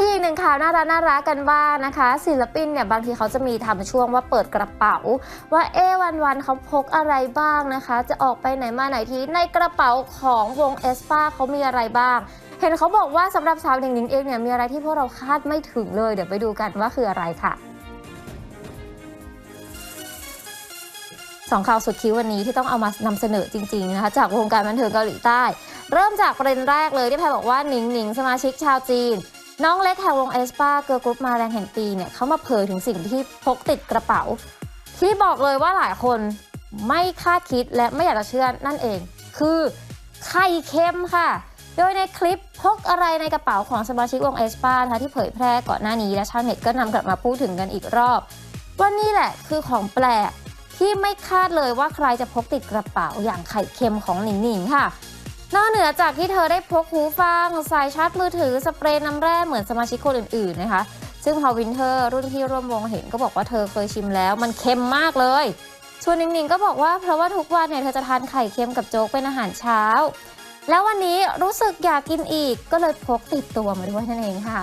ที่อีกหนึ่งข่าวน่ารักน่ารักกันบ้างนะคะ ศิลปินเนี่ยบางทีเขาจะมีทำช่วงว่าเปิดกระเป๋า ว่าเอ๊ะวันเขาพกอะไรบ้างนะคะ จะออกไปไหนมาไหนทีในกระเป๋าของวงเอสปาเขามีอะไรบ้าง เห็นเขาบอกว่าสำหรับสาวหนิงหนิงเองเนี่ยมีอะไรที่พวกเราคาดไม่ถึงเลย เดี๋ยวไปดูกันว่าคืออะไรค่ะสองข่าวสุดคิ้ววันนี้ที่ต้องเอามานำเสนอจริงๆนะคะจากวงการบันเทิงเกาหลีใต้ เริ่มจากประเด็นแรกเลยที่แพรบอกว่าหนิงหนิงสมาชิกชาวจีน น้องเล็กแห่วงเอสปาเกิร์ลกรุ๊ปมาแรงแห่งปีเนี่ยเขามาเผยถึงสิ่งที่พกติดกระเป๋า ที่บอกเลยว่าหลายคนไม่คาดคิดและไม่อยากจะเชื่อนั่นเอง คือไข่เค็มค่ะ โดยในคลิปพกอะไรในกระเป๋าของสมาชิกวงเอสปานะคะที่เผยแพร่ก่อนหน้านี้และชาวเน็ตก็นำกลับมาพูดถึงกันอีกรอบว่านี่แหละคือของแปลกที่ไม่คาดเลยว่าใครจะพกติดกระเป๋าอย่างไข่เค็มของหนิงหนิงค่ะ นอกเหนือจากที่เธอได้พกหูฟัง สายชาร์จมือถือ สเปรย์น้ำแร่เหมือนสมาชิกคนอื่นๆนะคะ ซึ่งพอวินเทอร์รุ่นที่ร่วมวงเห็นก็บอกว่าเธอเคยชิมแล้ว มันเค็มมากเลยชวนนิงๆก็บอกว่าเพราะว่าทุกวันเนี่ยเธอจะทานไข่เค็มกับโจ๊กเป็นอาหารเช้า แล้ววันนี้รู้สึกอยากกินอีกก็เลยพกติดตัวมาด้วยนั่นเองค่ะ